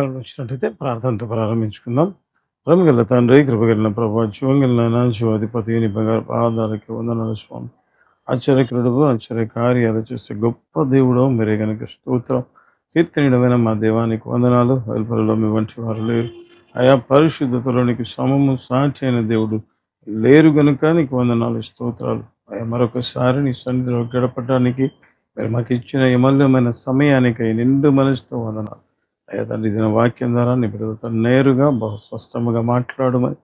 స్థలం వచ్చినట్లయితే ప్రార్థనతో ప్రారంభించుకుందాం. ప్రేమగల తండ్రి కృపగలిన ప్రభా జీవంగలిన శివాధిపతి నీ బంగారు పాదాలకి వందనాలు స్వామి. ఆశ్చర్యకరుడు ఆశ్చర్య కార్యాలు చేసే గొప్ప దేవుడు మీరే కనుక స్తోత్రం. కీర్తనీయమైన మా దేవానికి వందనాలు. వెలుపలలో మీ వంటి వారు లేరు. ఆయా పరిశుద్ధతలోనికి సమము సాక్షి అయిన దేవుడు లేరు గనుక నీకు వందనాలు స్తోత్రాలు. ఆయా మరొకసారి నీ సన్నిధిలో గడపడానికి మీరు మాకు ఇచ్చిన అమూల్యమైన సమయానికి నిండు మనసుతో వందనాలు. అయ్యా తండ్రి దిన వాక్యం ద్వారా నీ బిడ్డలతో నేరుగా బహు స్పష్టముగా మాట్లాడమని.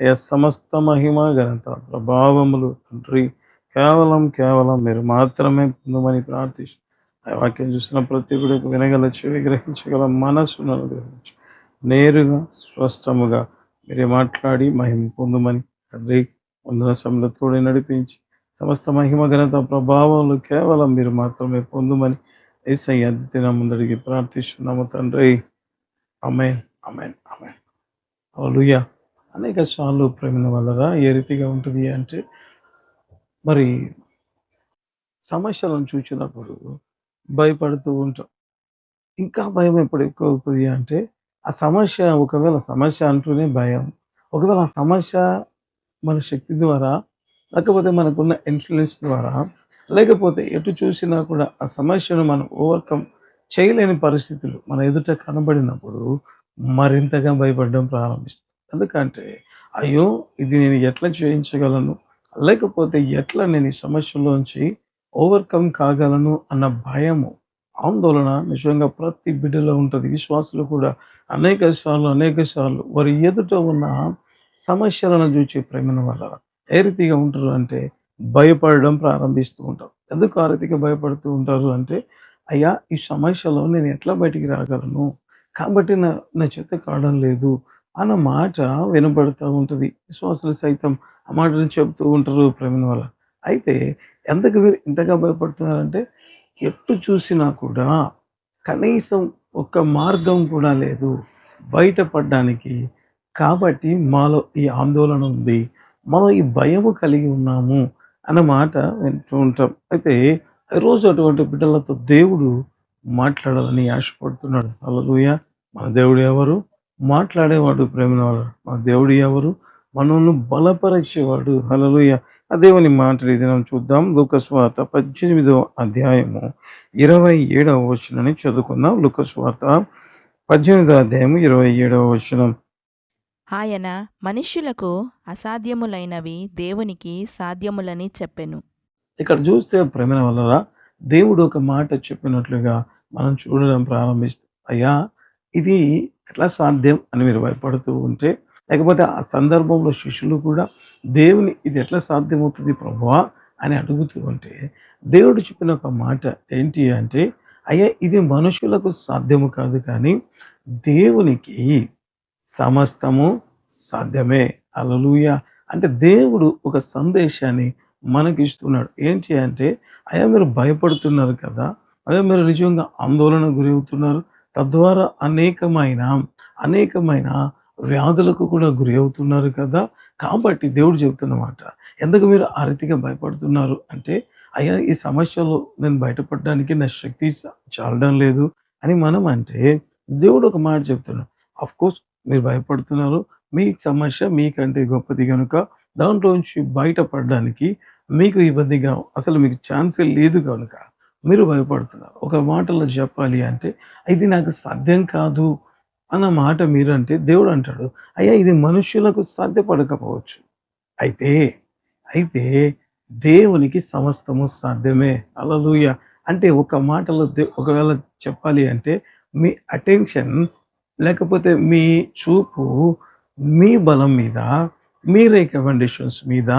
అయ్యా సమస్త మహిమ ఘనత ప్రభావములు తండ్రి. కేవలం కేవలం మీరు మాత్రమే పొందమని ప్రార్థిస్తూ ఆ వాక్యం చూసిన ప్రతి గుడికి వినగల చెవి గ్రహించగల మనస్సును అనుగ్రహించు. నేరుగా స్పష్టముగా మీరే మాట్లాడి మహిమ పొందమని. తండ్రి వందన సమలతోడి నడిపించి సమస్త మహిమ ఘనత ప్రభావాలు కేవలం మీరు మాత్రమే పొందమని ఏసయ్య అద్దిన ముందడికి ప్రార్థిస్తున్నాము తండ్రి. అమెన్ అమెన్ అమెన్ అలుయ అనేక సార్లు ప్రేమ వల్ల ఏ రీతిగా ఉంటుంది అంటే మరి సమస్యలను చూసినప్పుడు భయపడుతూ ఉంటాం. ఇంకా భయం ఎప్పుడు ఎక్కువ అవుతుంది అంటే ఆ సమస్య ఒకవేళ సమస్య అంటూనే భయం. ఒకవేళ ఆ సమస్య మన శక్తి ద్వారా లేకపోతే మనకున్న ఇన్ఫ్లుయెన్స్ ద్వారా లేకపోతే ఎటు చూసినా కూడా ఆ సమస్యను మనం ఓవర్కమ్ చేయలేని పరిస్థితులు మన ఎదుట కనబడినప్పుడు మరింతగా భయపడడం ప్రారంభిస్తుంది ఎందుకంటే అయ్యో ఇది నేను ఎట్లా చేయించగలను? లేకపోతే ఎట్లా నేను ఈ సమస్యలోంచి ఓవర్కమ్ కాగలను అన్న భయము ఆందోళన నిజంగా ప్రతి బిడ్డలో ఉంటుంది. విశ్వాసులు కూడా అనేక సార్లు అనేక సార్లు వారి ఎదుట ఉన్న సమస్యలను చూసే ప్రేమను వల్ల ఏ రీతిగా ఉంటారు అంటే భయపడడం ప్రారంభిస్తూ ఉంటారు. ఎందుకు ఆరతికి భయపడుతూ ఉంటారు అంటే అయ్యా ఈ సమస్యలో నేను ఎట్లా బయటికి రాగలను? కాబట్టి నా నా చేత కావడం లేదు. అన్న మాట వినబడుతూ ఉంటుంది. విశ్వాసులు సైతం ఆ మాటను చెబుతూ ఉంటారు ప్రేమిన వల్ల. అయితే ఎంతకు వీరు ఇంతగా భయపడుతున్నారంటే ఎటు చూసినా కూడా కనీసం ఒక్క మార్గం కూడా లేదు బయటపడడానికి. కాబట్టి మాలో ఈ ఆందోళన ఉంది. మనం ఈ భయము కలిగి ఉన్నాము. అన్న మాట వింటూ ఉంటాం. అయితే రోజు అటువంటి బిడ్డలతో దేవుడు మాట్లాడాలని ఆశపడుతున్నాడు. అలలుయ మన దేవుడు ఎవరు? మాట్లాడేవాడు ప్రేమ మన దేవుడు ఎవరు? మనల్ని బలపరిచేవాడు. అలలుయ ఆ దేవుని మాట ఇది మనం చూద్దాం. లుకస్వార్త పద్దెనిమిదవ అధ్యాయము ఇరవై ఏడవ వచనని చదువుకుందాం. లుకస్వార్త పద్దెనిమిదవ అధ్యాయము ఇరవై ఏడవ వచనం. ఆయన మనుష్యులకు అసాధ్యములైనవి దేవునికి సాధ్యములని చెప్పెను. ఇక్కడ చూస్తే ప్రేమ వల్ల దేవుడు ఒక మాట చెప్పినట్లుగా మనం చూడడం ప్రారంభిస్తాం అయ్యా ఇది ఎట్లా సాధ్యం అని మీరు భయపడుతూ ఉంటే లేకపోతే ఆ సందర్భంలో శిష్యులు కూడా దేవుని ఇది ఎట్లా సాధ్యమవుతుంది ప్రభువా అని అడుగుతూ ఉంటే దేవుడు చెప్పిన ఒక మాట ఏంటి అంటే అయ్యా ఇది మనుషులకు సాధ్యము కాదు కానీ దేవునికి సమస్తము సాధ్యమే. అలలుయ అంటే దేవుడు ఒక సందేశాన్ని మనకి ఇస్తున్నాడు ఏంటి అంటే అయ్యా మీరు భయపడుతున్నారు కదా అయ్యా మీరు నిజంగా ఆందోళన గురి అవుతున్నారు తద్వారా అనేకమైన అనేకమైన వ్యాధులకు కూడా గురి అవుతున్నారు కదా. కాబట్టి దేవుడు చెబుతున్నమాట ఎందుకు మీరు ఆ రీతిగా భయపడుతున్నారు? అంటే అయ్యా ఈ సమస్యలో నేను బయటపడడానికి నా శక్తి చాలడం లేదు అని మనం అంటే దేవుడు ఒక మాట చెప్తున్నాడు. అఫ్ కోర్స్ మీరు భయపడుతున్నారు మీ సమస్య మీకంటే గొప్పది కనుక దాంట్లోంచి బయటపడడానికి మీకు ఇబ్బందిగా అసలు మీకు ఛాన్సే లేదు కనుక మీరు భయపడుతున్నారు. ఒక మాటలో చెప్పాలి అంటే ఇది నాకు సాధ్యం కాదు అన్న మాట మీరు అంటే దేవుడు అంటాడు. అయ్యా ఇది మనుషులకు సాధ్యపడకపోవచ్చు. అయితే అయితే దేవునికి సమస్తము సాధ్యమే. అలలుయ అంటే ఒక మాటలో దే- ఒకవేళ చెప్పాలి అంటే మీ అటెన్షన్ లేకపోతే మీ చూపు మీ బలం మీద మీ రికమెండేషన్స్ మీద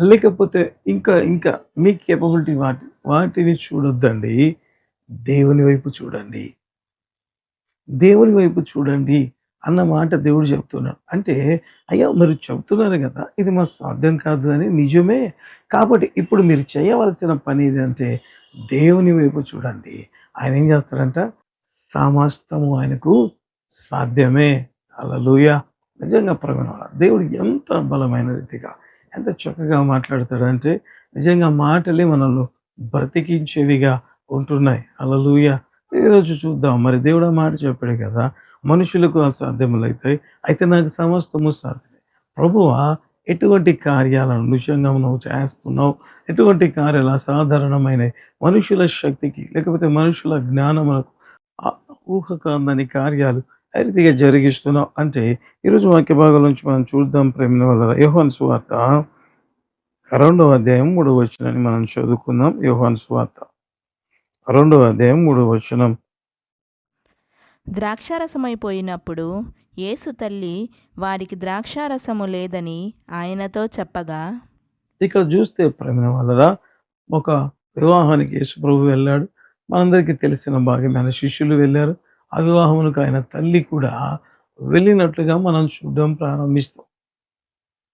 లేకపోతే ఇంకా ఇంకా మీ కేపబిలిటీ వాటి వాటిని చూడొద్దండి. దేవుని వైపు చూడండి. దేవుని వైపు చూడండి అన్న మాట దేవుడు చెప్తున్నాడు. అంటే అయ్యా మీరు చెప్తున్నారు కదా ఇది మా సాధ్యం కాదు అని నిజమే. కాబట్టి ఇప్పుడు మీరు చేయవలసిన పని ఏంటంటే దేవుని వైపు చూడండి. ఆయన ఏం చేస్తాడంట? సమస్తము ఆయనకు సాధ్యమే. అలలుయ నిజంగా ప్రవీణ దేవుడు ఎంత బలమైన రీతిగా ఎంత చక్కగా మాట్లాడతాడంటే నిజంగా మాటలే మనల్ని బ్రతికించేవిగా ఉంటున్నాయి. అలలుయ ఈరోజు చూద్దాం మరి దేవుడు ఆ మాట చెప్పాడు కదా మనుషులకు అసాధ్యములైతాయి అయితే నాకు సమస్తము సాధ్యమే. ప్రభువా ఎటువంటి కార్యాలను నిజంగా నువ్వు చేస్తున్నావు? ఎటువంటి కార్యాలు అసాధారణమైన మనుషుల శక్తికి లేకపోతే మనుషుల జ్ఞానములకు ఊహకందని కార్యాలు రీతిగా జరిగిస్తున్నావు? అంటే ఈరోజు వాక్య భాగం నుంచి మనం చూద్దాం ప్రేమ వల్ల. యోహాన్ సువార్త రెండవ అధ్యాయం మూడవ వచనాన్ని మనం చదువుకుందాం. యోహాన్ సువార్త రెండవ అధ్యాయం మూడవ వచనం. ద్రాక్షారసమైపోయినప్పుడు యేసు తల్లి వారికి ద్రాక్షారసము లేదని ఆయనతో చెప్పగా ఇక్కడ చూస్తే ప్రేమ వల్ల ఒక వివాహానికి యేసు ప్రభు వెళ్ళాడు. మనందరికీ తెలిసిన భాగమైన శిష్యులు వెళ్ళారు. ఆ ఆయన తల్లి కూడా వెళ్ళినట్లుగా మనం చూడడం ప్రారంభిస్తాం.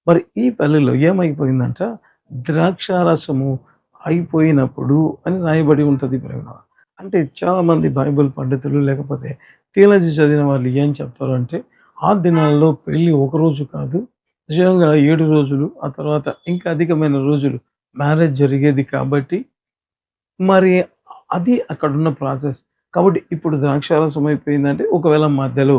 మరి ఈ పల్లెలో ఏమైపోయిందంట? ద్రాక్షారసము అయిపోయినప్పుడు అని రాయబడి ఉంటుంది ప్రేమ. అంటే చాలామంది బైబిల్ పండితులు లేకపోతే థియాలజీ చదివిన వాళ్ళు ఏం చెప్తారు అంటే ఆ దినాల్లో పెళ్ళి ఒకరోజు కాదు నిజంగా ఏడు రోజులు ఆ తర్వాత ఇంకా అధికమైన రోజులు మ్యారేజ్ జరిగేది కాబట్టి మరి అది అక్కడున్న ప్రాసెస్ కాబట్టి ఇప్పుడు ద్రాక్షారసం అయిపోయిందంటే ఒకవేళ మధ్యలో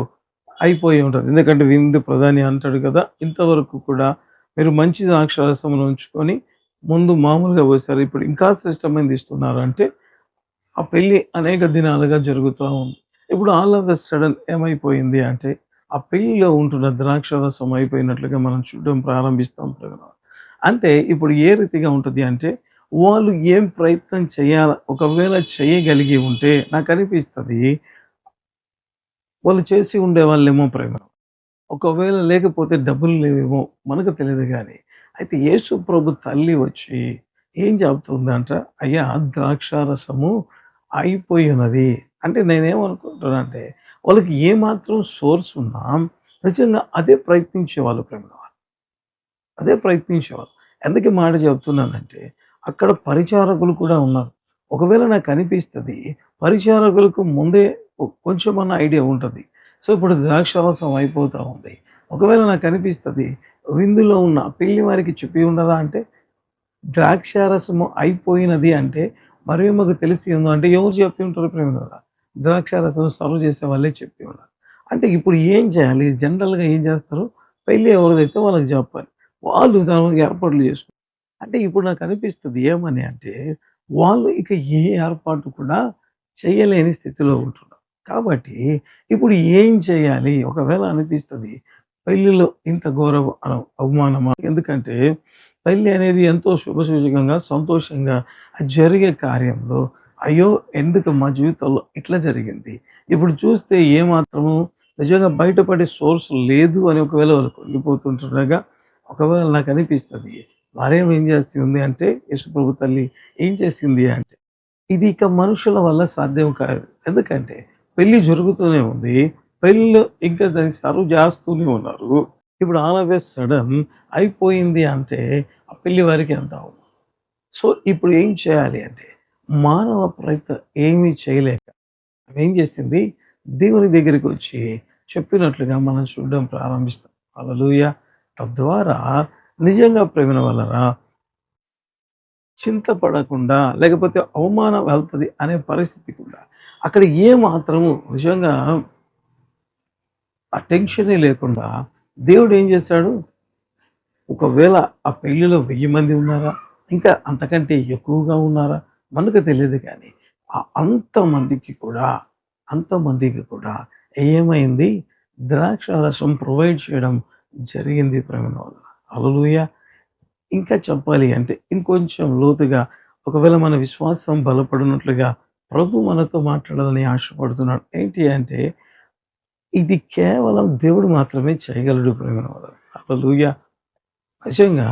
అయిపోయి ఉంటుంది. ఎందుకంటే విందు ప్రధాని అంటాడు కదా ఇంతవరకు కూడా మీరు మంచి ద్రాక్షారసమును ఉంచుకొని ముందు మామూలుగా పోస్తారు. ఇప్పుడు ఇంకా శ్రేష్టమైనది ఇస్తున్నారు అంటే ఆ పెళ్ళి అనేక దినాలుగా జరుగుతూ ఉంది. ఇప్పుడు ఆల్ ఆఫ్ ద సడన్ ఏమైపోయింది అంటే ఆ పెళ్ళిలో ఉంటున్న ద్రాక్షరసం అయిపోయినట్లుగా మనం చూడడం ప్రారంభిస్తాం. ప్రేమ. అంటే ఇప్పుడు ఏ రీతిగా ఉంటుంది అంటే వాళ్ళు ఏం ప్రయత్నం చేయాల ఒకవేళ చేయగలిగి ఉంటే నాకు అనిపిస్తుంది వాళ్ళు చేసి ఉండే వాళ్ళేమో ప్రేమ. ఒకవేళ లేకపోతే డబ్బులు లేవేమో మనకు తెలియదు కానీ అయితే యేసు ప్రభు తల్లి వచ్చి ఏం చెబుతుందంట? అయ్యా ద్రాక్షారసము అయిపోయి ఉన్నది అంటే నేనేమనుకుంటున్నానంటే వాళ్ళకి ఏమాత్రం సోర్స్ ఉన్నా నిజంగా అదే ప్రయత్నించేవాళ్ళు ప్రేమ అదే ప్రయత్నించేవాళ్ళు. ఎందుకు మాట చెబుతున్నానంటే అక్కడ పరిచారకులు కూడా ఉన్నారు. ఒకవేళ నాకు అనిపిస్తుంది పరిచారకులకు ముందే కొంచెం అన్న ఐడియా ఉంటుంది. సో ఇప్పుడు ద్రాక్షారసం అయిపోతూ ఉంది. ఒకవేళ నాకు అనిపిస్తుంది విందులో ఉన్న పెళ్ళి వారికి చెప్పి ఉండదా అంటే ద్రాక్షారసము అయిపోయినది అంటే మరి మాకు తెలిసి ఉందో అంటే ఎవరు చెప్పి ఉంటారు ప్రేమ కదా ద్రాక్షారసం సర్వ్ చేసే వాళ్ళే చెప్పి ఉన్నారు. అంటే ఇప్పుడు ఏం చేయాలి? జనరల్గా ఏం చేస్తారు? పెళ్ళి ఎవరిదైతే వాళ్ళకి చెప్పాలి. వాళ్ళు దానికి ఏర్పాట్లు చేసుకుంటారు అంటే ఇప్పుడు నాకు అనిపిస్తుంది ఏమని అంటే వాళ్ళు ఇక ఏ ఏర్పాటు కూడా చేయలేని స్థితిలో ఉంటున్నారు. కాబట్టి ఇప్పుడు ఏం చేయాలి? ఒకవేళ అనిపిస్తుంది పెళ్ళిలో ఇంత గౌరవ అవమానమా? ఎందుకంటే పెళ్ళి అనేది ఎంతో శుభసూచకంగా సంతోషంగా జరిగే కార్యంలో అయ్యో ఎందుకు మా జీవితంలో ఇట్లా జరిగింది? ఇప్పుడు చూస్తే ఏమాత్రము నిజంగా బయటపడే సోర్స్ లేదు అని ఒకవేళ వాళ్ళు కొనిపోతుంటుండగా ఒకవేళ నాకు అనిపిస్తుంది భార్య ఏం చేస్తుంది అంటే యేసుప్రభు తల్లి ఏం చేసింది అంటే ఇది ఇక మనుషుల వల్ల సాధ్యం కాదు. ఎందుకంటే పెళ్ళి జరుగుతూనే ఉంది. పెళ్ళిలో ఇంకా దాన్ని సర్వ్ చేస్తూనే ఉన్నారు. ఇప్పుడు ఆల్ ఆఫ్ సడన్ అయిపోయింది అంటే ఆ పెళ్ళి వారికి ఎంత అవుతుంది సో ఇప్పుడు ఏం చేయాలి అంటే మానవ ప్రయత్నం ఏమీ చేయలేక ఏం చేసింది? దేవుని దగ్గరికి వచ్చి చెప్పినట్లుగా మనం చూడడం ప్రారంభిస్తాం. అలలుయ తద్వారా నిజంగా ప్రేమ వలన చింతపడకుండా లేకపోతే అవమానం వెళ్తుంది అనే పరిస్థితి కూడా. అక్కడ ఏ మాత్రము నిజంగా ఆ టెన్షనే లేకుండా దేవుడు ఏం చేశాడు ఒకవేళ ఆ పెళ్ళిలో వెయ్యి మంది ఉన్నారా? ఇంకా అంతకంటే ఎక్కువగా ఉన్నారా? మనకు తెలియదు కానీ ఆ అంతమందికి కూడా అంతమందికి కూడా ఏమైంది? ద్రాక్షారసం ప్రొవైడ్ చేయడం జరిగింది ప్రేమ వల్ల. అలలుయ ఇంకా చెప్పాలి అంటే ఇంకొంచెం లోతుగా ఒకవేళ మన విశ్వాసం బలపడినట్లుగా ప్రభు మనతో మాట్లాడాలని ఆశపడుతున్నాడు. ఏంటి అంటే ఇది కేవలం దేవుడు మాత్రమే చేయగలడు ప్రేమ వల్ల అలలుయ నిజంగా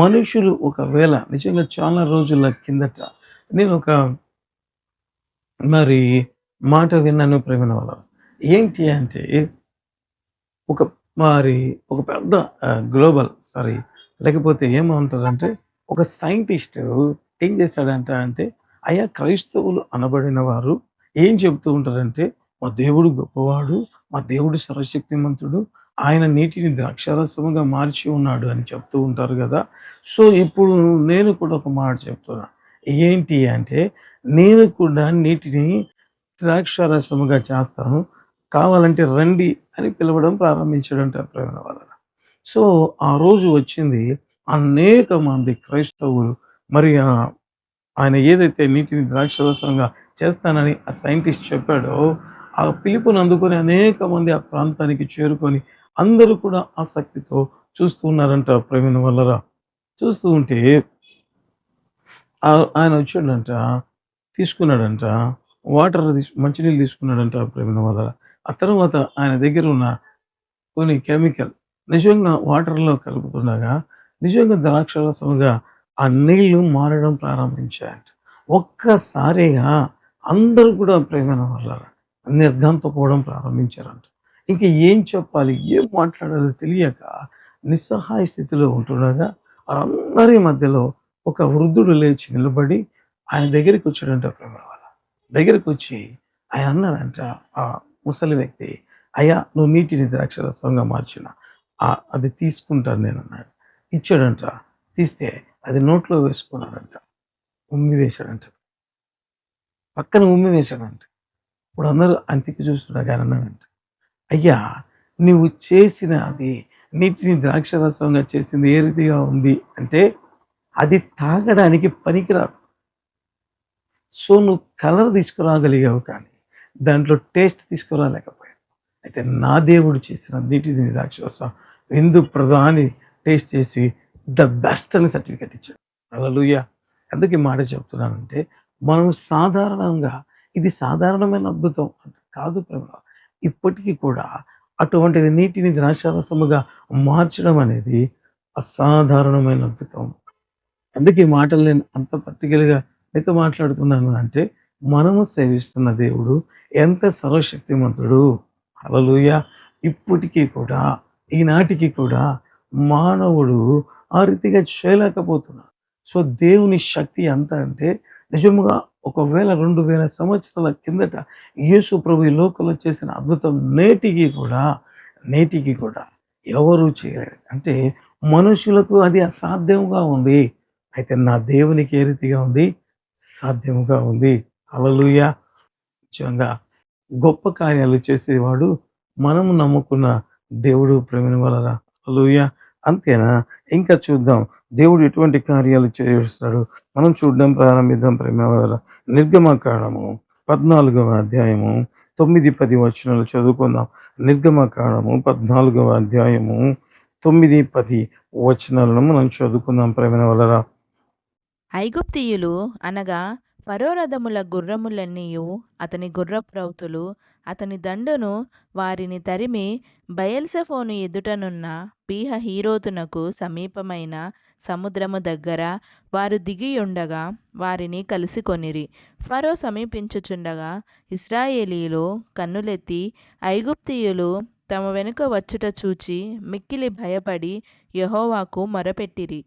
మనుషులు ఒకవేళ నిజంగా చాలా రోజుల కిందట నేను ఒక మరి మాట విన్నాను ప్రేమ వల్ల ఏంటి అంటే ఒక మరి ఒక పెద్ద గ్లోబల్ సారీ లేకపోతే ఏమంటారంటే ఒక సైంటిస్ట్ ఏం చేశాడంట అంటే అయా క్రైస్తవులు అనబడిన వారు ఏం చెబుతూ ఉంటారంటే మా దేవుడు గొప్పవాడు మా దేవుడు సర్వశక్తిమంతుడు ఆయన నీటిని ద్రాక్షారసముగా మార్చి ఉన్నాడు అని చెప్తూ ఉంటారు కదా. సో ఇప్పుడు నేను కూడా ఒక మాట చెప్తున్నా. ఏంటి అంటే నేను కూడా నీటిని ద్రాక్షారసముగా చేస్తాను కావాలంటే రండి అని పిలవడం ప్రారంభించాడంట ప్రేమ వలన సో ఆ రోజు వచ్చింది అనేక మంది క్రైస్తవులు. మరి ఆయన ఏదైతే నీటిని ద్రాక్షరసంగా చేస్తానని ఆ సైంటిస్ట్ చెప్పాడో ఆ పిలుపుని అందుకొని అనేక మంది ఆ ప్రాంతానికి చేరుకొని అందరూ కూడా ఆసక్తితో చూస్తూ ఉన్నారంట ప్రవీణ్ వల్లరా. చూస్తూ ఉంటే ఆ- ఆయన వచ్చాడంట తీసుకున్నాడంట వాటర్ తీసు మంచినీళ్ళు తీసుకున్నాడంట ప్రవీణ్ వల్లరా. ఆ తర్వాత ఆయన దగ్గర ఉన్న కొన్ని కెమికల్ నిజంగా వాటర్లో కలుపుతుండగా నిజంగా ద్రాక్షరసముగా ఆ నీళ్ళు మారడం ప్రారంభించాయంట. ఒక్కసారిగా అందరూ కూడా ప్రేమైన వల్ల నిర్ఘంతపోవడం ప్రారంభించారంట. ఇంక ఏం చెప్పాలి ఏం మాట్లాడాలో తెలియక నిస్సహాయ స్థితిలో ఉంటుండగా వారందరి మధ్యలో ఒక వృద్ధుడు లేచి నిలబడి ఆయన దగ్గరికి వచ్చాడంట ప్రేమ వాళ్ళ దగ్గరికి వచ్చి ఆయన అన్నాడంట ముసలి వ్యక్తి అయ్యా నువ్వు నీటిని ద్రాక్షరసంగా మార్చిన? అది తీసుకుంటాను నేను అన్నాడు ఇచ్చాడంట. తీస్తే అది నోట్లో వేసుకున్నాడంట. ఉమ్మి వేశాడంట. పక్కన ఉమ్మి వేశాడంట. ఇప్పుడు అందరూ అంతికి చూస్తుండగా ఆయన అన్నాడంట. అయ్యా నువ్వు చేసిన అది నీటిని ద్రాక్షరసంగా చేసింది ఏ రీతిగా ఉంది? అంటే అది తాగడానికి పనికిరాదు. సో నువ్వు కలర్ తీసుకురాగలిగావు కానీ దాంట్లో టేస్ట్ తీసుకురాలేకపోయాను అయితే నా దేవుడు చేసిన నీటిని ద్రాక్షరసం విందు ప్రధాని టేస్ట్ చేసి ద బెస్ట్ అని సర్టిఫికెట్ ఇచ్చాడు. అలలుయ ఎందుకు ఈ మాట చెప్తున్నానంటే మనం సాధారణంగా ఇది సాధారణమైన అద్భుతం కాదు ప్రేమ ఇప్పటికీ కూడా అటువంటిది నీటిని ద్రాక్షారసముగా మార్చడం అనేది అసాధారణమైన అద్భుతం. అందుకే ఈ మాటలు నేను అంత పర్టికులర్గా మీతో మాట్లాడుతున్నాను అంటే మనము సేవిస్తున్న దేవుడు ఎంత సర్వశక్తిమంతుడు. అలలుయ ఇప్పటికీ కూడా ఈనాటికి కూడా మానవుడు ఆ రీతిగా చేయలేకపోతున్నాడు. సో దేవుని శక్తి ఎంత అంటే నిజముగా ఒకవేళ రెండు వేల సంవత్సరాల కిందట యేసు ప్రభు ఈ లోకంలో చేసిన అద్భుతం నేటికి కూడా నేటికి కూడా ఎవరు చేయలేరు. అంటే మనుషులకు అది అసాధ్యముగా ఉంది. అయితే నా దేవునికి ఏ రీతిగా ఉంది? సాధ్యముగా ఉంది. అలలుయ. నిజంగా గొప్ప కార్యాలు చేసేవాడు మనము నమ్ముకున్న దేవుడు ప్రేమిన వలరా అలలుయ. అంతేనా? ఇంకా చూద్దాం. దేవుడు ఎటువంటి కార్యాలు చేస్తాడు మనం చూడడం ప్రారంభిద్దాం ప్రేమ వలన నిర్గమకాండము పద్నాలుగవ అధ్యాయము తొమ్మిది పది వచనాలు చదువుకుందాం. నిర్గమకాండము పద్నాలుగవ అధ్యాయము తొమ్మిది పది వచనాలను మనం చదువుకుందాం ప్రేమ వలరా ఐగుప్తియులు అనగా పరోరథముల గుర్రములన్నీయు అతని గుర్రప్రౌతులు అతని దండును వారిని తరిమి బయల్సెఫోను ఎదుటనున్న పీహ హీరోతునకు సమీపమైన సముద్రము దగ్గర వారు దిగియుండగా వారిని కలిసికొనిరి. ఫరో సమీపించుచుండగా ఇస్రాయేలీలు కన్నులెత్తి ఐగుప్తీయులు తమ వెనుక వచ్చుట చూచి మిక్కిలి భయపడి యెహోవాకు మొరపెట్టిరి.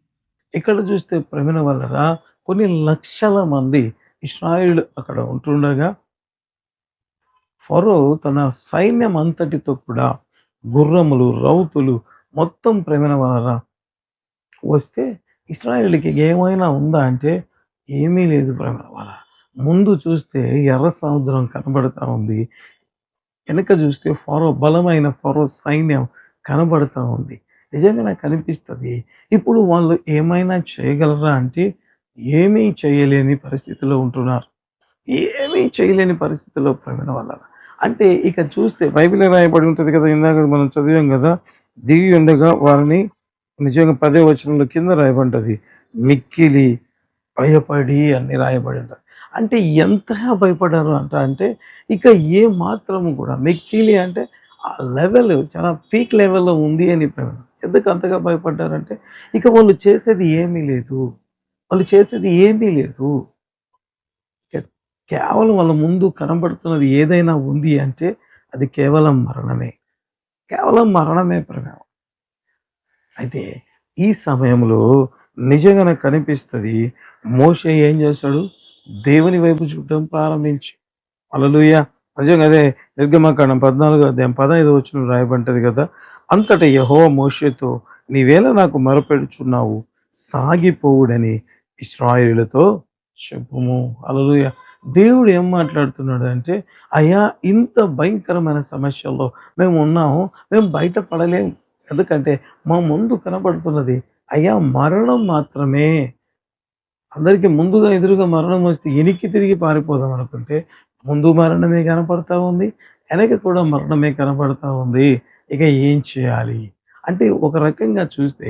ఇక్కడ చూస్తే ప్రవీణ వలన కొన్ని లక్షల మంది ఇస్రాయిల్ అక్కడ ఉంటుండగా ఫరో తన సైన్యం అంతటితో కూడా గుర్రములు రౌతులు మొత్తం ప్రేమన వలన వస్తే ఇస్రాయిల్కి ఏమైనా ఉందా అంటే ఏమీ లేదు ప్రేమన వలన ముందు చూస్తే ఎర్ర సముద్రం కనబడతా ఉంది. వెనక చూస్తే ఫరో బలమైన ఫరో సైన్యం కనబడతా ఉంది. నిజంగా నాకు అనిపిస్తుంది ఇప్పుడు వాళ్ళు ఏమైనా చేయగలరా అంటే ఏమీ చేయలేని పరిస్థితిలో ఉంటున్నారు. ఏమీ చేయలేని పరిస్థితిలో ప్రవీణ వల్ల. అంటే ఇక చూస్తే బైబిల్ రాయబడి ఉంటుంది కదా ఇందాక మనం చదివాం కదా దిగి ఉండగా వారిని నిజంగా పదే వచనంలో కింద రాయబడ్డది మిక్కిలి భయపడి అన్ని రాయబడి ఉంటుంది అంటే ఎంతగా భయపడ్డారు అంట అంటే ఇక ఏ మాత్రము కూడా మిక్కిలి అంటే ఆ లెవెల్ చాలా పీక్ లెవెల్లో ఉంది అని ప్రవీణ. ఎందుకు అంతగా భయపడ్డారంటే ఇక వాళ్ళు చేసేది ఏమీ లేదు. వాళ్ళు చేసేది ఏమీ లేదు. కేవలం వాళ్ళ ముందు కనబడుతున్నది ఏదైనా ఉంది అంటే అది కేవలం మరణమే. కేవలం మరణమే ప్రభావం అయితే ఈ సమయంలో నిజంగా కనిపిస్తుంది మోషే ఏం చేశాడు దేవుని వైపు చూడడం ప్రారంభించి. అలలుయ నిజంగా అదే నిర్గమకాండం పద్నాలుగు అధ్యాయం పదహైదు వచ్చిన రాయబంటది కదా? అంతట యహో మోషేతో నీవేళ నాకు మరపెడుచున్నావు సాగిపోవుడని ఇస్రాయిలతో చెప్పుము అలలుయ దేవుడు ఏం మాట్లాడుతున్నాడు అంటే అయ్యా ఇంత భయంకరమైన సమస్యల్లో మేము ఉన్నాము మేము బయటపడలేము ఎందుకంటే మా ముందు కనబడుతున్నది అయ్యా మరణం మాత్రమే. అందరికీ ముందుగా ఎదురుగా మరణం వస్తే ఎనికి తిరిగి పారిపోదాం అనుకుంటే ముందు మరణమే కనపడతా ఉంది వెనక కూడా మరణమే కనపడతా ఉంది. ఇక ఏం చేయాలి? అంటే ఒక రకంగా చూస్తే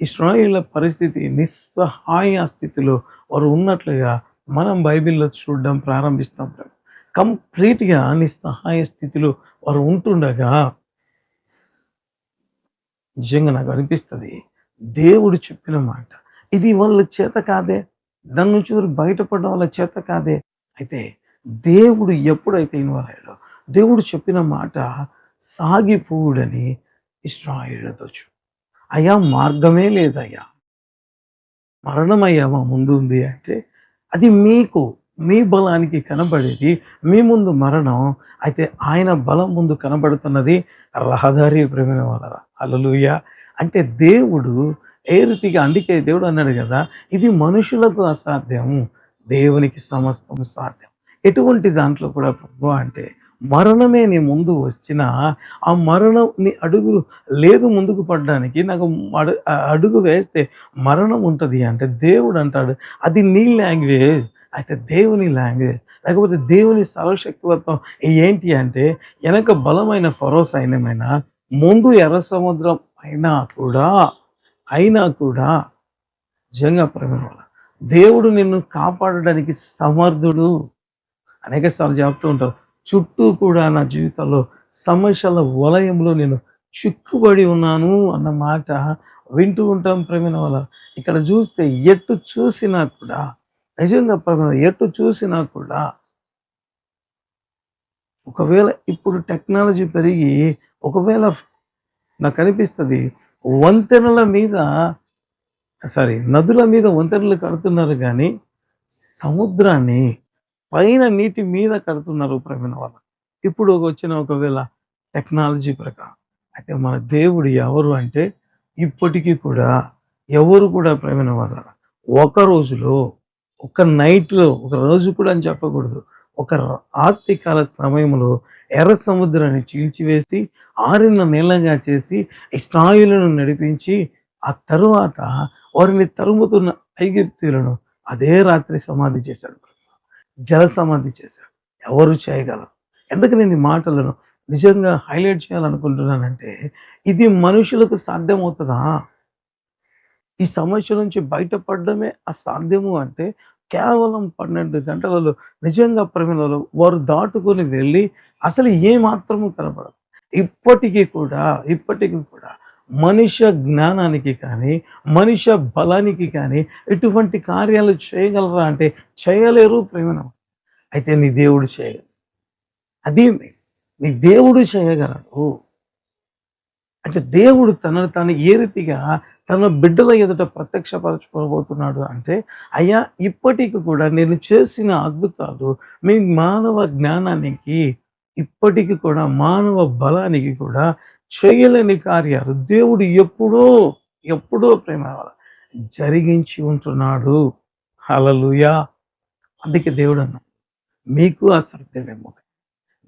ఇస్రాయిల పరిస్థితి నిస్సహాయ స్థితిలో వారు ఉన్నట్లుగా మనం బైబిల్లో చూడడం ప్రారంభిస్తాం కంప్లీట్గా నిస్సహాయ స్థితిలో వారు ఉంటుండగా నిజంగా నాకు అనిపిస్తుంది దేవుడు చెప్పిన మాట ఇది వాళ్ళ చేత కాదే దాని నుంచి వారు బయటపడడం వాళ్ళ చేత కాదే. అయితే దేవుడు ఎప్పుడైతే ఇన్వాల్వ్ అయ్యాడో దేవుడు చెప్పిన మాట సాగిపోవుడని ఇస్రాయిలతో చూ అయ్యా మార్గమే లేదయ్యా. మరణమయ్యా మా ముందు ఉంది అంటే అది మీకు మీ బలానికి కనబడేది మీ ముందు మరణం అయితే ఆయన బలం ముందు కనబడుతున్నది రహదారి ప్రేమ వలన. అలలుయ అంటే దేవుడు ఏ రీతిగా అందుకే దేవుడు అన్నాడు కదా ఇది మనుషులకు అసాధ్యం దేవునికి సమస్తం సాధ్యం. ఎటువంటి దాంట్లో కూడా ప్రభు అంటే మరణమే నీ ముందు వచ్చిన ఆ మరణం నీ అడుగు లేదు ముందుకు పడడానికి నాకు అడుగు వేస్తే మరణం ఉంటుంది అంటే దేవుడు అంటాడు. అది నీ లాంగ్వేజ్ అయితే దేవుని లాంగ్వేజ్. లేకపోతే దేవుని సర్వశక్తివత్వం ఏంటి అంటే వెనక బలమైన ఫరో సైన్యమైన ముందు ఎర్ర సముద్రం అయినా కూడా అయినా కూడా నిజంగా ప్రేమ దేవుడు నిన్ను కాపాడడానికి సమర్థుడు. అనేక సార్లు చెప్తూ ఉంటారు. చుట్టూ కూడా నా జీవితంలో సమస్యల వలయంలో నేను చిక్కుబడి ఉన్నాను అన్న మాట వింటూ ఉంటాం ప్రేమిన వల్ల. ఇక్కడ చూస్తే ఎటు చూసినా కూడా నిజంగా ప్రేమ ఎటు చూసినా కూడా ఒకవేళ ఇప్పుడు టెక్నాలజీ పెరిగి ఒకవేళ నాకు అనిపిస్తుంది వంతెనల మీద సారీ నదుల మీద వంతెనలు కడుతున్నారు కానీ సముద్రాన్ని పైన నీటి మీద కడుతున్నారు ప్రవీణ వల్ల ఇప్పుడు వచ్చిన ఒకవేళ టెక్నాలజీ ప్రకారం. అయితే మన దేవుడు ఎవరు అంటే ఇప్పటికీ కూడా ఎవరు కూడా ప్రవీణ వల్ల ఒక రోజులో ఒక నైట్లో ఒక రోజు కూడా అని చెప్పకూడదు. ఒక ఆర్తికాల సమయంలో ఎర్ర సముద్రాన్ని చీల్చివేసి ఆరిన నీళ్ళగా చేసి స్నాయులను నడిపించి ఆ తరువాత వారిని తరుముతున్న ఐగిప్తులను అదే రాత్రి సమాధి చేశాడు. జల సమాధి చేశాడు. ఎవరు చేయగలరు? ఎందుకు నేను ఈ మాటలను నిజంగా హైలైట్ చేయాలనుకుంటున్నానంటే ఇది మనుషులకు సాధ్యమవుతుందా? ఈ సమస్య నుంచి బయటపడడమే అసాధ్యము అంటే కేవలం పన్నెండు గంటలలో నిజంగా ప్రమిలలో వారు దాటుకొని వెళ్ళి అసలు ఏ మాత్రము కనపడదు ఇప్పటికీ కూడా ఇప్పటికీ కూడా మనుష్య జ్ఞానానికి కానీ మనుష్య బలానికి కానీ ఎటువంటి కార్యాలు చేయగలరా అంటే చేయలేరు ప్రేమన అయితే నీ దేవుడు చేయగలరు అది నీ దేవుడు చేయగలడు. అంటే దేవుడు తనను తాను ఏ రీతిగా తన బిడ్డల ఎదుట ప్రత్యక్షపరచుకోబోతున్నాడు అంటే అయ్యా ఇప్పటికి కూడా నేను చేసిన అద్భుతాలు మీ మానవ జ్ఞానానికి ఇప్పటికి కూడా మానవ బలానికి కూడా చేయలేని కార్యాలు. దేవుడు ఎప్పుడో ఎప్పుడో ప్రేమ జరిగించి ఉంటున్నాడు. హలలుయా అందుకే దేవుడు అన్నా మీకు అసాధ్యమేమో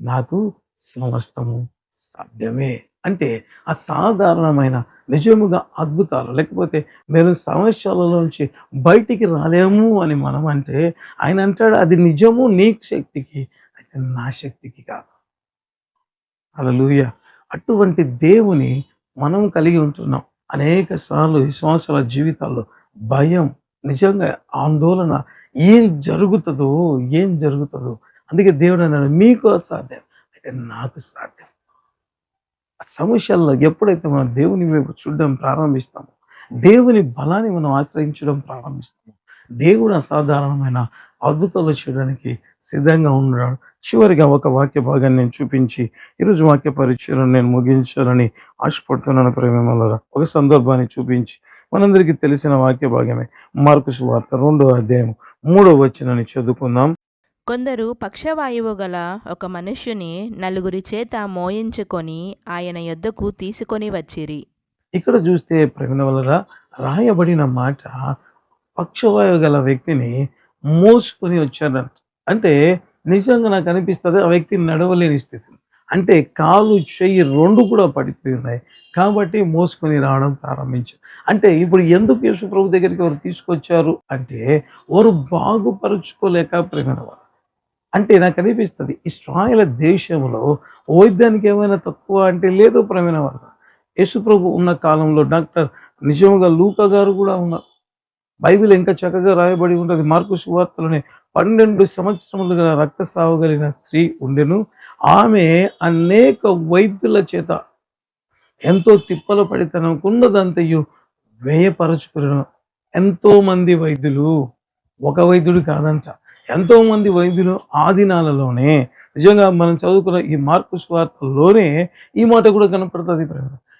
నాకు సమస్తము సాధ్యమే. అంటే అసాధారణమైన నిజముగా అద్భుతాలు లేకపోతే మేము సమస్యలలోంచి బయటికి రాలేము అని మనం అంటే ఆయన అంటాడు అది నిజము నీ శక్తికి అయితే నా శక్తికి కాదు. అలలుయ అటువంటి దేవుని మనం కలిగి ఉంటున్నాం. అనేక సార్లు విశ్వాసాల జీవితాల్లో భయం నిజంగా ఆందోళన ఏం జరుగుతుందో ఏం జరుగుతుందో అందుకే దేవుడు అన్నాడు మీకు అసాధ్యం అయితే నాకు సాధ్యం. ఆ సమస్యల్లో ఎప్పుడైతే మనం దేవుని వైపు చూడడం ప్రారంభిస్తామో దేవుని బలాన్ని మనం ఆశ్రయించడం ప్రారంభిస్తాము దేవుడు అసాధారణమైన అద్భుతాలు చేయడానికి సిద్ధంగా ఉన్నాడు. చివరిగా ఒక వాక్య భాగాన్ని నేను చూపించి ఈరోజు వాక్య పరిచయం నేను ముగించాలని ఆశపడుతున్నాను ప్రేమలరా ఒక సందర్భాన్ని చూపించి మనందరికీ తెలిసిన వాక్య భాగమే. మార్కు సువార్త రెండో అధ్యాయం మూడో వచ్చినని చదువుకుందాం. కొందరు పక్షవాయువు గల ఒక మనుష్యుని నలుగురి చేత మోయించుకొని ఆయన యొద్దకు తీసుకొని వచ్చిరి. ఇక్కడ చూస్తే ప్రవీణ వల్ల రాయబడిన మాట పక్షవాయు గల వ్యక్తిని మోసుకొని వచ్చారంట. అంటే నిజంగా నాకు అనిపిస్తుంది ఆ వ్యక్తి నడవలేని స్థితి. అంటే కాలు చెయ్యి రెండు కూడా పడిపోయి ఉన్నాయి కాబట్టి మోసుకొని రావడం ప్రారంభించారు. అంటే ఇప్పుడు ఎందుకు యేసు ప్రభు దగ్గరికి వారు తీసుకొచ్చారు అంటే వారు బాగుపరుచుకోలేక ప్రేమైన వారు అంటే నాకు అనిపిస్తుంది ఇస్రాయల దేశంలో వైద్యానికి ఏమైనా తక్కువ అంటే లేదు ప్రేమైన వారు యేసు ప్రభు ఉన్న కాలంలో డాక్టర్ నిజంగా లూకా గారు కూడా ఉన్నారు. బైబిల్ ఇంకా చక్కగా రాయబడి ఉంటుంది మార్కు సువార్తలోనే పన్నెండు సంవత్సరములుగా రక్తస్రావగలిగిన స్త్రీ ఉండెను. ఆమె అనేక వైద్యుల చేత ఎంతో తిప్పలు పడి తనకున్నదంతయు వ్యయపరచుకును ఎంతో మంది వైద్యులు ఒక వైద్యుడు కాదంట. ఎంతో మంది వైద్యులు ఆ దినాలలోనే. నిజంగా మనం చదువుకున్న ఈ మార్కు స్వార్థలోనే ఈ మాట కూడా కనపడుతుంది.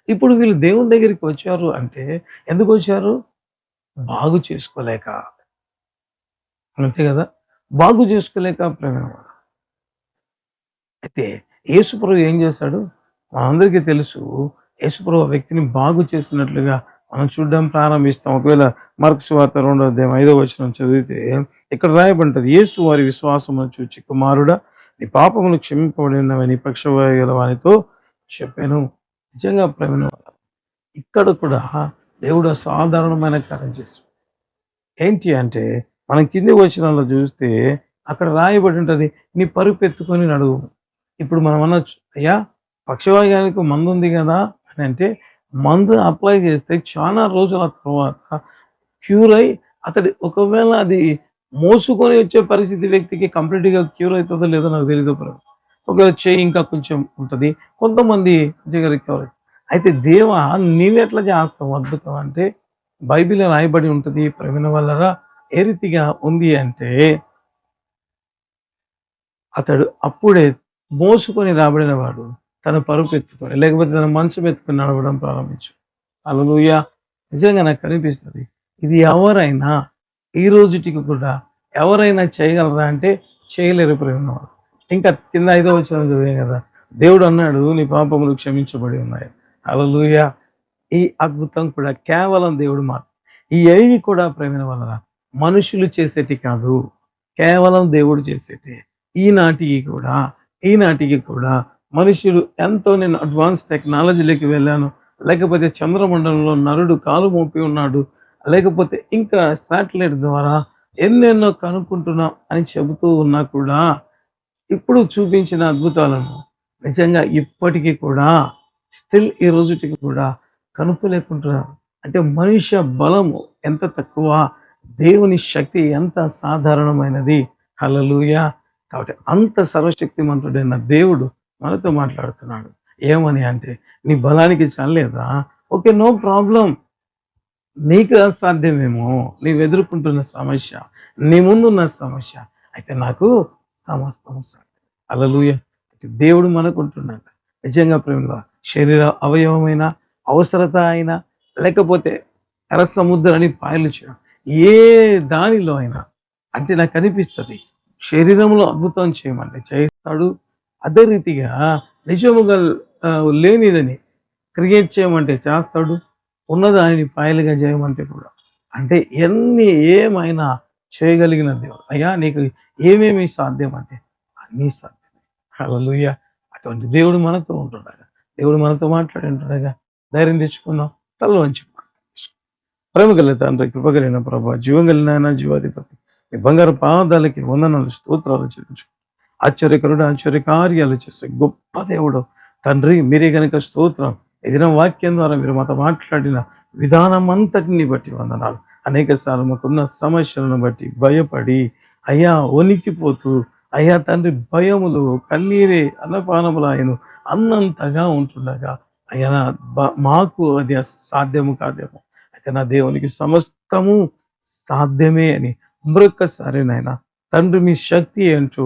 ఇప్పుడు వీళ్ళు దేవుని దగ్గరికి వచ్చారు అంటే ఎందుకు వచ్చారు? బాగు చేసుకోలేక. అంతే కదా? బాగు చేసుకోలేక ప్రవీణ అయితే యేసుప్రభు ఏం చేశాడు? మనందరికీ తెలుసు యేసుప్రభు వ్యక్తిని బాగు చేసినట్లుగా మనం చూడడం ప్రారంభిస్తాం. ఒకవేళ మార్క్స్ వార్త రెండో అధ్యాయం ఐదో వచనం చదివితే ఇక్కడ రాయబడింటది యేసు వారి విశ్వాసమును చూచి కుమారుడా నీ పాపములు క్షమింపబడినవని పక్షవాయుల వానితో చెప్పాను. నిజంగా ప్రవీణ ఇక్కడ కూడా దేవుడు అసాధారణమైన కార్యం చేస్తాడు. ఏంటి అంటే మనం కింది వచనంలో చూస్తే అక్కడ రాయబడి ఉంటుంది నీ పరుపు ఎత్తుకొని నడువు. ఇప్పుడు మనం అనొచ్చు అయ్యా పక్షవాయుగానికి మందు ఉంది కదా? అని అంటే మందు అప్లై చేస్తే చాలా రోజుల తర్వాత క్యూర్ అయి అతడి ఒకవేళ అది మోసుకొని వచ్చే పరిస్థితి వ్యక్తికి కంప్లీట్గా క్యూర్ అవుతుందో లేదో నాకు తెలియదు ఒకవేళ చేయి ఇంకా కొంచెం ఉంటుంది కొంతమంది మంచిగా రికవర్ అవుతుంది. అయితే దేవ నీవెట్లా చేస్తావు అద్భుతం అంటే బైబిల్ రాయబడి ఉంటుంది ప్రవీణ వల్లరా? ఏ రీతిగా ఉంది అంటే అతడు అప్పుడే మోసుకొని రాబడిన వాడు తన పరుపు ఎత్తుకొని లేకపోతే తన మంచం ఎత్తుకొని నడవడం ప్రారంభించు. అలలుయ నిజంగా నాకు కనిపిస్తుంది ఇది ఎవరైనా ఈ రోజుటికి కూడా ఎవరైనా చేయగలరా అంటే చేయలేరు ప్రేమ ఇంకా కింద ఐదో వచ్చిన చదివాం కదా దేవుడు అన్నాడు నీ పాపములు క్షమించబడి ఉన్నాయి. అలలుయ ఈ అద్భుతం కూడా కేవలం దేవుడు మాట ఈ ఏవి కూడా ప్రేమ వలన మనుషులు చేసేటి కాదు కేవలం దేవుడు చేసేటి. ఈనాటికి కూడా ఈనాటికి కూడా మనుషులు ఎంతో నేను అడ్వాన్స్ టెక్నాలజీలోకి వెళ్ళాను. లేకపోతే చంద్రమండలంలో నరుడు కాలు మోపి ఉన్నాడు. లేకపోతే ఇంకా శాటిలైట్ ద్వారా ఎన్నెన్నో కనుక్కుంటున్నాం అని చెబుతూ ఉన్నా కూడా ఇప్పుడు చూపించిన అద్భుతాలను నిజంగా ఇప్పటికీ కూడా స్టిల్ ఈ రోజుటికి కూడా కనుక్కోలేకుంటున్నారు అంటే మనిషి బలము ఎంత తక్కువ దేవుని శక్తి ఎంత సాధారణమైనది? హలలుయ కాబట్టి అంత సర్వశక్తిమంతుడైన దేవుడు మనతో మాట్లాడుతున్నాడు. ఏమని అంటే నీ బలానికి చల్లలేదా ఓకే నో ప్రాబ్లం. నీకు అసాధ్యమేమో. నీవు ఎదుర్కొంటున్న సమస్య నీ ముందున్న సమస్య అయితే నాకు సమస్తం సాధ్యం. అలలుయ దేవుడు మనకుంటున్నాడు. నిజంగా ప్రేమలో శరీర అవయవమైన అవసరత అయినా లేకపోతే ఎర్ర సముద్రాన్ని పాయలు చేయడం ఏ దానిలో అయినా అంటే నాకు అనిపిస్తుంది శరీరంలో అద్భుతం చేయమంటే చేస్తాడు. అదే రీతిగా నిజముగా లేనిదని క్రియేట్ చేయమంటే చేస్తాడు ఉన్నదానిని పాయలుగా చేయమంటే కూడా. అంటే ఎన్ని ఏమైనా చేయగలిగిన దేవుడు అయ్యా నీకు ఏమేమి సాధ్యం అంటే అన్నీ సాధ్యమే. హల్లెలూయా. అటువంటి దేవుడు మనతో ఉంటుండగా దేవుడు మనతో మాట్లాడి ధైర్యం తెచ్చుకుందాం తల వంచి ప్రేమ కలిగిన తండ్రి కృపగలిగిన ప్రభా జీవం కలిగిన ఆయన జీవాధిపతి. ఈ బంగారు పాదాలకి వందనాలు స్తోత్రాలు చెల్లించు ఆశ్చర్యకరుడు ఆశ్చర్య కార్యాలు చేసే గొప్ప దేవుడు. తండ్రి మీరే గనుక స్తోత్రం. ఏదైనా వాక్యం ద్వారా మీరు మాతో మాట్లాడిన విధానం అంతటిని బట్టి వందనాలు. అనేక సార్లు మాకున్న సమస్యలను బట్టి భయపడి అయ్యా వణికిపోతూ అయ్యా తండ్రి భయములు కన్నీరే అన్నపానములు అన్నంతగా ఉంటుండగా అయ్యా నా బ- మాకు అది సాధ్యము కాదేమో. అయితే నా దేవునికి సమస్తము సాధ్యమే అని మరొక్కసారి నాయన తండ్రి మీ శక్తి ఏంటో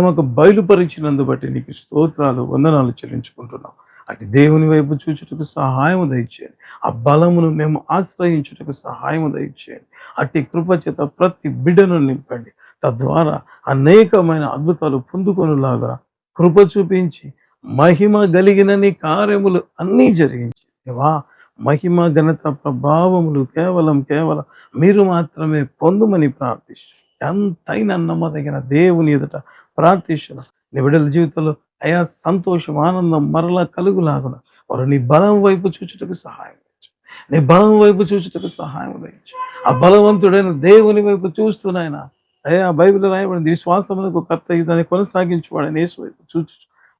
మాకు బయలుపరిచినందు బట్టి నీకు స్తోత్రాలు వందనాలు చెల్లించుకుంటున్నాం. అటు దేవుని వైపు చూచుటకు సహాయము దయచేయండి. ఆ బలమును మేము ఆశ్రయించుటకు సహాయము దయచేయండి. అట్టి కృపచేత ప్రతి బిడ్డను నింపండి. తద్వారా అనేకమైన అద్భుతాలు పొందుకొనులాగా కృప చూపించి మహిమ కలిగిన నీ కార్యములు అన్నీ జరిగించి. దేవా మహిమ ఘనత ప్రభావములు కేవలం కేవలం మీరు మాత్రమే పొందుమని ప్రార్థిస్తూ ఎంతైనా నమ్మదగిన దేవుని ఎదుట ప్రార్థిస్తున్నాం. నీ బిడ్డల జీవితంలో అయా సంతోషం ఆనందం మరలా కలుగులాగున? వారు నీ బలం వైపు చూచుటకు సహాయం చేయొచ్చు. నీ బలం వైపు చూచుటకు సహాయం చేయొచ్చు. ఆ బలవంతుడైన దేవుని వైపు చూస్తున్నాయన అయ్యా బైబిల్ రాయబడింది విశ్వాసములకు కర్త దాన్ని కొనసాగించువాడని యేసు వైపు చూచు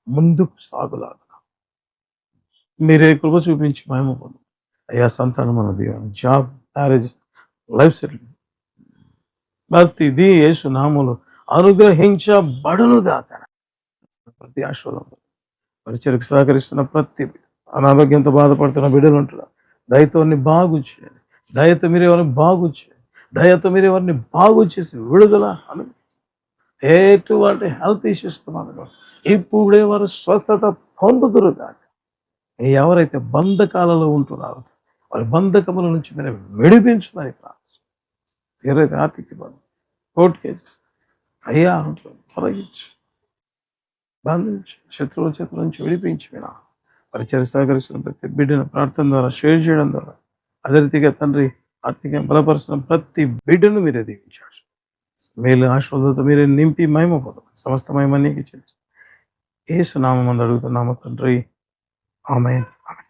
ముందుకు సాగులాగా మీరే కృప చూపించి మేము పొందు. అయ్యా సంతానం మన దీవెన జాబ్ మ్యారేజ్ లైఫ్ సెటిల్ ప్రతిదీ యేసు నామలు అనుగ్రహించబడునుగా ప్రతి ఆశీర్వాదం పరిచయకు సహకరిస్తున్న ప్రతి అనారోగ్యంతో బాధపడుతున్న బిడ్డలు ఉంటున్నారు. దయతో బాగు చేయండి. దయతో మీరు ఎవరిని బాగు చేయండి. దయతో మీరు ఎవరిని బాగు చేసి విడుదల అను ఎటువంటి హెల్త్ ఇష్యూస్ ఇప్పుడే వారు స్వస్థత పొందుతురు కాక ఎవరైతే బంధకాలలో ఉంటున్నారో వారి బంధకముల నుంచి మీరు విడిపించుమని ప్రార్థన ఎవరైతే ఆర్థిక బంధం కోర్టు కేసెస్ అయ్యా అంటున్నారు తొలగించు. బంధించి శత్రువుల చేతుల నుంచి విడిపించి వినా పరిచయ సహకరిస్తున్న ప్రతి బిడ్డను ప్రార్థన ద్వారా షేర్ చేయడం ద్వారా అదే రీతిగా తండ్రి ఆత్మీయ బలపరుస్తున్న ప్రతి బిడ్డను మీరే దీవించాడు మేలు ఆశ్వాదతో మీరే నింపి మహిమ పొందం సమస్త మహిమ నీకు చేసి ఏ సునామం అడుగుతున్నాము తండ్రి. ఆమె ఆమె